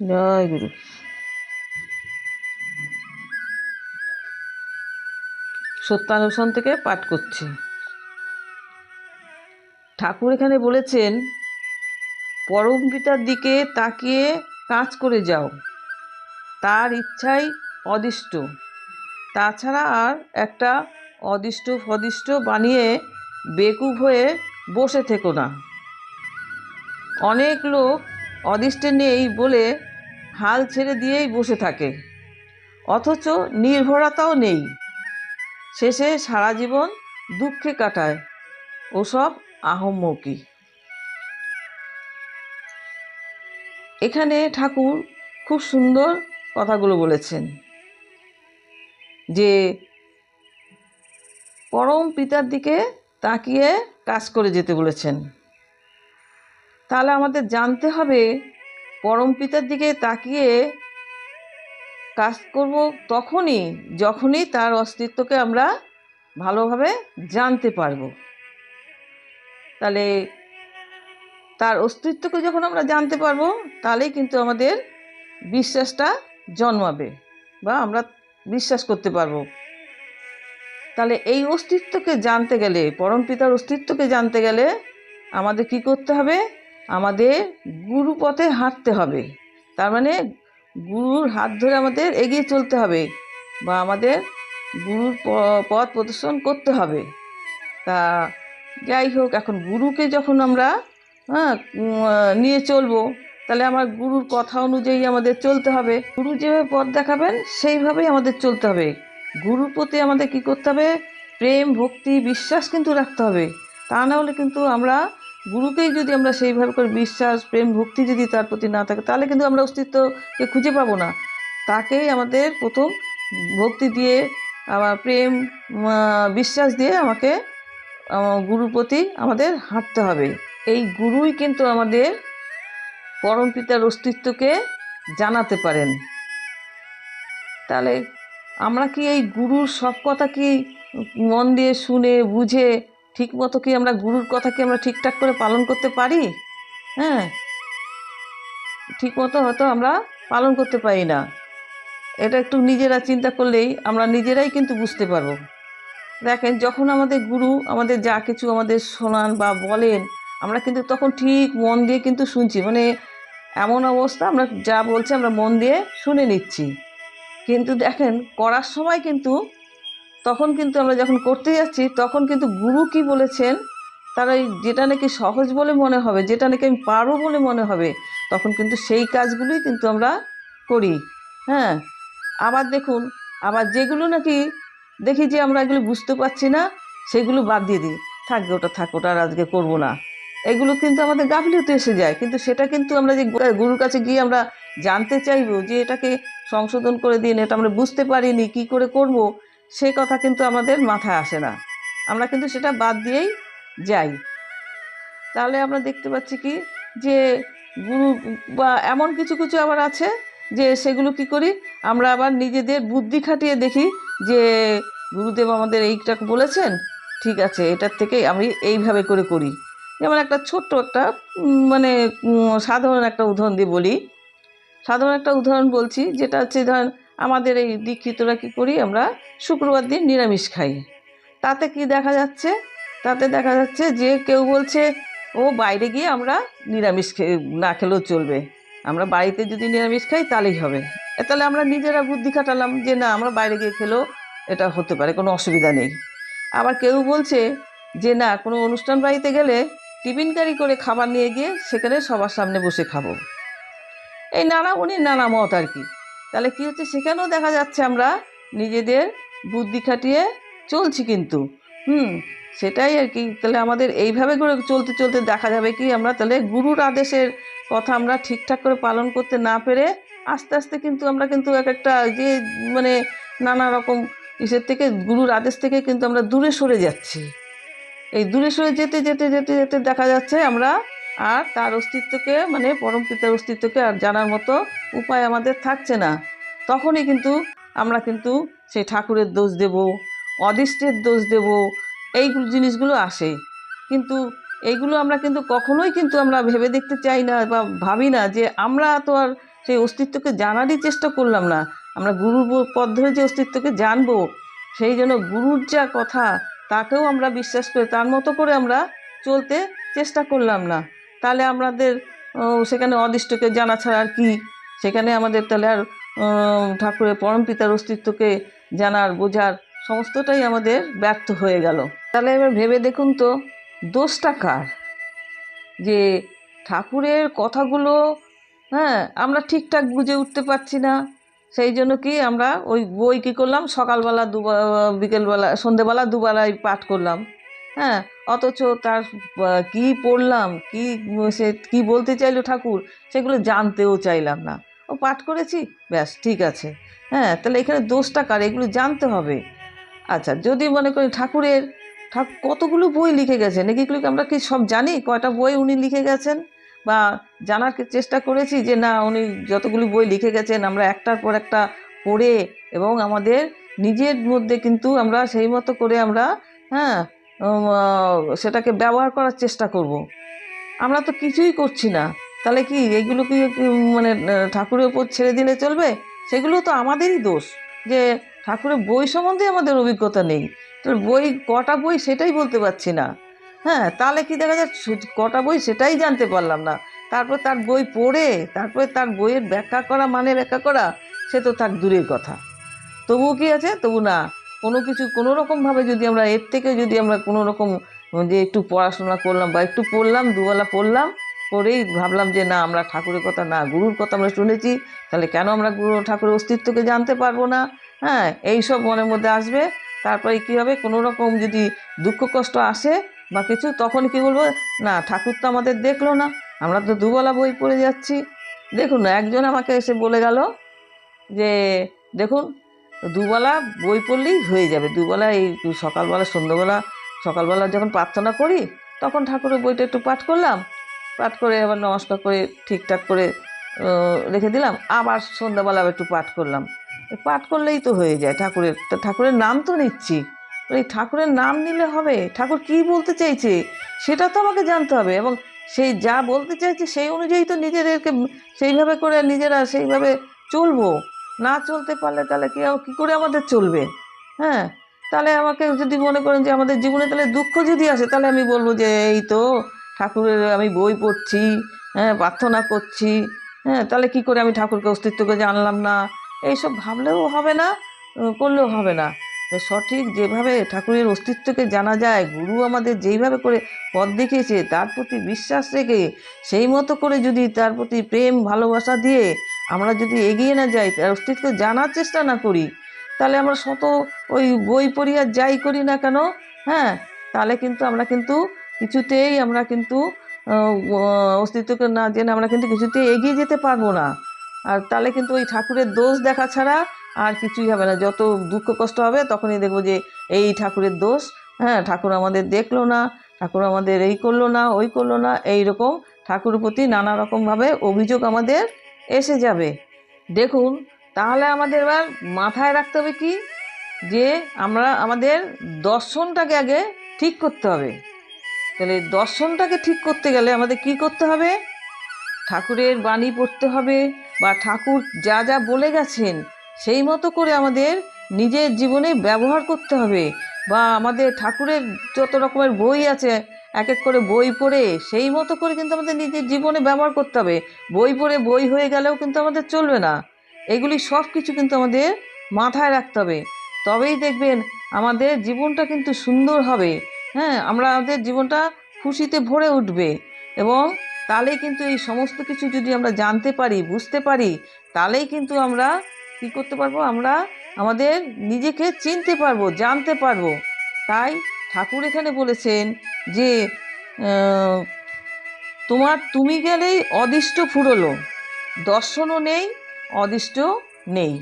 জয় গুরু। সত্যানুসন থেকে পাঠ করছি। ঠাকুর এখানে বলেছেন, পরম পিতার দিকে তাকিয়ে কাজ করে যাও। তার ইচ্ছাই অদিষ্ট। তাছাড়া আর একটা অদিষ্ট ফদিষ্ট বানিয়ে বেকুব হয়ে বসে থেকো না। অনেক লোক অদিষ্টে নেই বলে হাল ছেড়ে দিয়েই বসে থাকে। অথচ নির্ভরতাও নেই। শেষে সারা জীবন দুঃখে কাটায় ওসব আহম্মকি এখানে ঠাকুর খুব সুন্দর কথাগুলো বলেছেন। যে পরম পিতার দিকে তাকিয়ে কাজ করে যেতে বলেছেন। তাহলে আমাদের জানতে হবে পরম পিতার দিকে তাকিয়ে কাজ করব তখনই, যখনই তার অস্তিত্বকে আমরা ভালোভাবে জানতে পারব। তাহলে তার অস্তিত্বকে যখন আমরা জানতে পারব, তাহলেই কিন্তু আমাদের বিশ্বাসটা জন্মাবে বা আমরা বিশ্বাস করতে পারব। তাহলে এই অস্তিত্বকে জানতে গেলে, পরম পিতার অস্তিত্বকে জানতে গেলে আমাদের কি করতে হবে? আমাদের গুরু পথে হাঁটতে হবে। তার মানে গুরুর হাত ধরে আমাদের এগিয়ে চলতে হবে বা আমাদের গুরুর পথ প্রদর্শন করতে হবে। তা যাই হোক, এখন গুরুকে যখন আমরা হ্যাঁ নিয়ে চলবো, তাহলে আমার গুরুর কথা অনুযায়ী আমাদের চলতে হবে। গুরু যেভাবে পথ দেখাবেন, সেইভাবেই আমাদের চলতে হবে। গুরুর প্রতি আমাদের কি করতে হবে? প্রেম, ভক্তি, বিশ্বাস কিন্তু রাখতে হবে। তা না হলে কিন্তু আমরা গুরুকেই যদি আমরা সেইভাবে করে বিশ্বাস, প্রেম, ভক্তি যদি তার প্রতি না থাকে, তাহলে কিন্তু আমরা অস্তিত্বকে খুঁজে পাবো না। তাকেই আমাদের প্রথম ভক্তি দিয়ে, আবার প্রেম বিশ্বাস দিয়ে আমাকে গুরুর প্রতি আমাদের হাঁটতে হবে। এই গুরুই কিন্তু আমাদের পরম পিতার অস্তিত্বকে জানাতে পারেন। তাহলে আমরা কি এই গুরুর সব কথা কি মন দিয়ে শুনে, বুঝে ঠিক মতো কি আমরা গুরুর কথা কি আমরা ঠিকঠাক করে পালন করতে পারি? হ্যাঁ। ঠিক মতো হয়তো আমরা পালন করতে পারি না। এটা একটু নিজেরা চিন্তা করলেই আমরা নিজেরাই কিন্তু বুঝতে পারব। দেখেন, যখন আমাদের গুরু আমাদের যা কিছু আমাদের শোনান বা বলেন, আমরা কিন্তু তখন ঠিক মন দিয়ে কিন্তু শুনছি। মানে এমন অবস্থা, আমরা যা বলছি আমরা মন দিয়ে শুনে নিচ্ছি। কিন্তু দেখেন, করার সময় কিন্তু তখন কিন্তু আমরা যখন করতে যাচ্ছি, তখন কিন্তু গুরু কি বলেছেন? তারা যেটা নাকি সহজ বলে মনে হবে, যেটা নাকি আমি পারব বলে মনে হবে, তখন কিন্তু সেই কাজগুলোই কিন্তু আমরা করি। হ্যাঁ? আবার দেখুন, আবার যেগুলো নাকি দেখি যে আমরা এগুলো বুঝতে পারছি না, সেগুলো বাদ দিয়ে দিই। থাকবে ওটা থাক, ওটা আর আজকে করব না। এগুলো কিন্তু আমাদের গাফিলতি এসে যায়, কিন্তু সেটা কিন্তু আমরা যে গুরুর কাছে গিয়ে আমরা জানতে চাইব যে এটাকে সংশোধন করে দিন, এটা আমরা বুঝতে পারিনি, কি করে করব? সেই কথা কিন্তু আমাদের মাথায় আসে না। আমরা কিন্তু সেটা বাদ দিয়েই যাই। তাহলে আমরা দেখতে পাচ্ছি কি যে গুরু বা এমন কিছু কিছু আবার আছে যে সেগুলো কি করি? আমরা আবার নিজেদের বুদ্ধি খাটিয়ে দেখি যে গুরুদেব আমাদের এইটা বলেছেন, ঠিক আছে, এটার থেকে আমি এইভাবে করে করি। যেমন একটা ছোট্ট একটা মানে সাধারণ একটা উদাহরণ দিয়ে বলি। সাধারণ একটা উদাহরণ বলছি, যেটা হচ্ছে ধরেন আমাদের এই দীক্ষিতরা কী করি? আমরা শুক্রবার দিন নিরামিষ খাই। তাতে কি দেখা যাচ্ছে? তাতে দেখা যাচ্ছে যে কেউ বলছে, ও, বাইরে গিয়ে আমরা নিরামিষ না খেলেও চলবে। আমরা বাড়িতে যদি নিরামিষ খাই, তাহলেই হবে। তাহলে আমরা নিজেরা বুদ্ধি খাটালাম যে, না, আমরা বাইরে গিয়ে খেলেও এটা হতে পারে, কোনো অসুবিধা নেই। আবার কেউ বলছে যে, না, কোনো অনুষ্ঠান বাড়িতে গেলে টিফিন ক্যারি করে খাবার নিয়ে গিয়ে সেখানে সবার সামনে বসে খাব। এই নানা উনি নানা মত আর কি। তাহলে কি হচ্ছে? সেখানেও দেখা যাচ্ছে আমরা নিজেদের বুদ্ধি খাটিয়ে চলছি কিন্তু। হুম, সেটাই আর কি। তাহলে আমাদের এইভাবে করে চলতে চলতে দেখা যাবে কি আমরা তাহলে গুরুর আদেশের কথা আমরা ঠিকঠাক করে পালন করতে না পেরে আস্তে আস্তে কিন্তু আমরা কিন্তু এক একটা যে মানে নানা রকম ইসের থেকে, গুরুর আদেশ থেকে কিন্তু আমরা দূরে সরে যাচ্ছি। এই দূরে সরে যেতে যেতে যেতে যেতে দেখা যাচ্ছে আমরা আর তার অস্তিত্বকে মানে পরম পিতার অস্তিত্বকে আর জানার মতো উপায় আমাদের থাকছে না। তখনই কিন্তু আমরা কিন্তু সেই ঠাকুরের দোষ দেব, অদৃষ্টের দোষ দেব, এই জিনিসগুলো আসে। কিন্তু এইগুলো আমরা কিন্তু কখনোই কিন্তু আমরা ভেবে দেখতে চাই না বা ভাবি না যে আমরা তো আর সেই অস্তিত্বকে জানারই চেষ্টা করলাম না। আমরা গুরুর পথ ধরে যে অস্তিত্বকে জানব, সেই জন্য গুরুর যা কথা, তাকেও আমরা বিশ্বাস করে, তার মতো করে আমরা চলতে চেষ্টা করলাম না। তাহলে আমাদের সেখানে অদৃষ্টকে জানা ছাড়া আর কি? সেখানে আমাদের তাহলে আর ঠাকুরের পরম পিতার অস্তিত্বকে জানার, বোঝার সমস্তটাই আমাদের ব্যর্থ হয়ে গেল। তাহলে এবার ভেবে দেখুন তো, দোষটা কার? যে ঠাকুরের কথাগুলো হ্যাঁ আমরা ঠিকঠাক বুঝে উঠতে পারছি না, সেই জন্য কি আমরা ওই বই কী করলাম? সকালবেলা দুবার বিকেলবেলা, সন্ধেবেলা দুবেলায় পাঠ করলাম। হ্যাঁ অথচ তার কি পড়লাম, কি, সে কি বলতে চাইলো ঠাকুর, সেগুলো জানতেও চাইলাম না। ও পাঠ করেছি? ব্যাস, ঠিক আছে। হ্যাঁ তাহলে এখানে দোষটা কার? এগুলো জানতে হবে। আচ্ছা যদি মনে করি ঠাকুরের ঠাকুর কতগুলো বই লিখে গেছেন এগুলো কি আমরা কি সব জানি? কয়টা বই উনি লিখে গেছেন? বা জানার চেষ্টা করেছি যে না, উনি যতগুলি বই লিখে গেছেন, আমরা একটার পর একটা পড়ে এবং আমাদের নিজের মধ্যে কিন্তু আমরা সেই মতো করে আমরা হ্যাঁ সেটাকে ব্যবহার করার চেষ্টা করব। আমরা তো কিছুই করছি না। তাহলে কি এগুলো কি মানে ঠাকুরের ওপর ছেড়ে দিলে চলবে? সেগুলো তো আমাদেরই দোষ যে ঠাকুরের বই সম্বন্ধে আমাদের অভিজ্ঞতা নেই। বই, কটা বই সেটাই বলতে পারছি না। হ্যাঁ তাহলে কি দেখা যায় কটা বই সেটাই জানতে পারলাম না। তারপর তার বই পড়ে, তারপরে তার বইয়ের ব্যাখ্যা করা মানে ব্যাখ্যা করা, সে তো তার দূরের কথা। তবুও কি আছে? তবু না। কোনো কিছু, কোনো রকমভাবে যদি আমরা, এর থেকে যদি আমরা কোনো রকম যে একটু পড়াশোনা করলাম বা একটু পড়লাম, দুবেলা পড়লাম, পড়েই ভাবলাম যে না, আমরা ঠাকুরের কথা না, গুরুর কথা আমরা শুনেছি, তাহলে কেন আমরা গুরু ঠাকুরের অস্তিত্বকে জানতে পারব না? হ্যাঁ এই সব মনের মধ্যে আসবে। তারপরে কী হবে? কোনো রকম যদি দুঃখ কষ্ট আসে বা কিছু, তখন কি বলব? না, ঠাকুর তো আমাদের দেখল না। আমরা তো দুবেলা বই পড়ে যাচ্ছি। দেখুন না একজন আমাকে এসে বলে গেল যে, দেখুন দুবেলা বই পড়লেই হয়ে যাবে। দুবেলা এই সকালবেলা, সন্ধ্যেবেলা, সকালবেলা যখন প্রার্থনা করি, তখন ঠাকুরের বইটা একটু পাঠ করলাম। পাঠ করে আবার নমস্কার করে ঠিকঠাক করে রেখে দিলাম। আবার সন্ধ্যাবেলা আবার একটু পাঠ করলাম। পাঠ করলেই তো হয়ে যায় ঠাকুরের। ঠাকুরের নাম তো নিচ্ছি। এই ঠাকুরের নাম নিলে হবে? ঠাকুর কি বলতে চাইছে? সেটা তো আমাকে জানতে হবে। এবং সেই যা বলতে চাইছে, সেই অনুযায়ী তো নিজেদেরকে সেইভাবে করে নিজেরা সেইভাবে চলবো। না চলতে পারলে তাহলে কি কী করে আমাদের চলবে? হ্যাঁ? তাহলে আমাকে যদি মনে করেন যে আমাদের জীবনে তাহলে দুঃখ যদি আসে, তাহলে আমি বলব যে এই তো ঠাকুরের আমি বই পড়ছি হ্যাঁ প্রার্থনা করছি হ্যাঁ তাহলে কি করে আমি ঠাকুরকে অস্তিত্বকে জানলাম না? এইসব ভাবলেও হবে না করলেও হবে না। সঠিক যেভাবে ঠাকুরের অস্তিত্বকে জানা যায়, গুরু আমাদের যেইভাবে করে পথ দেখিয়েছে, তার প্রতি বিশ্বাস রেখে, সেই মতো করে যদি তার প্রতি প্রেম, ভালোবাসা দিয়ে আমরা যদি এগিয়ে না যাই অস্তিত্ব জানার চেষ্টা না করি, তাহলে আমরা শত ওই বই পড়ি আর যাই করি না কেন? হ্যাঁ তাহলে কিন্তু আমরা কিন্তু কিছুতেই আমরা কিন্তু অস্তিত্বকে না জেনে আমরা কিন্তু কিছুতেই এগিয়ে যেতে পারব না। আর তাহলে কিন্তু ওই ঠাকুরের দোষ দেখা ছাড়া আর কিছুই হবে না। যত দুঃখ কষ্ট হবে তখনই দেখব যে এই ঠাকুরের দোষ হ্যাঁ ঠাকুর আমাদের দেখল না, ঠাকুর আমাদের এই করল না, ওই করল না এই রকম ঠাকুরের প্রতি নানা রকমভাবে অভিযোগ আমাদের এসে যাবে। দেখুন, তাহলে আমাদের এবার মাথায় রাখতে হবে কি? যে আমরা আমাদের দর্শনটাকে আগে ঠিক করতে হবে। তাহলে দর্শনটাকে ঠিক করতে গেলে আমাদের কি করতে হবে? ঠাকুরের বাণী পড়তে হবে বা ঠাকুর যা যা বলে গেছেন, সেই মতো করে আমাদের নিজের জীবনে ব্যবহার করতে হবে বা আমাদের ঠাকুরের যত রকমের বই আছে এক এক করে বই পড়ে, সেই মতো করে কিন্তু আমাদের নিজের জীবনে ব্যবহার করতে হবে। বই পড়ে বই হয়ে গেলেও কিন্তু আমাদের চলবে না। এগুলি সব কিছু কিন্তু আমাদের মাথায় রাখতে হবে। তবেই দেখবেন আমাদের জীবনটা কিন্তু সুন্দর হবে। হ্যাঁ আমরা আমাদের জীবনটা খুশিতে ভরে উঠবে। এবং তাহলেই কিন্তু এই সমস্ত কিছু যদি আমরা জানতে পারি, বুঝতে পারি, তাহলেই কিন্তু আমরা কী করতে পারব? আমরা আমাদের নিজেকে চিনতে পারব, জানতে পারব। তাই ঠাকুর এখানে বলেছেন যে তোমার তুমি গেলেই অদিষ্ট ফুরলো। দর্শনও নেই অদিষ্ট নেই।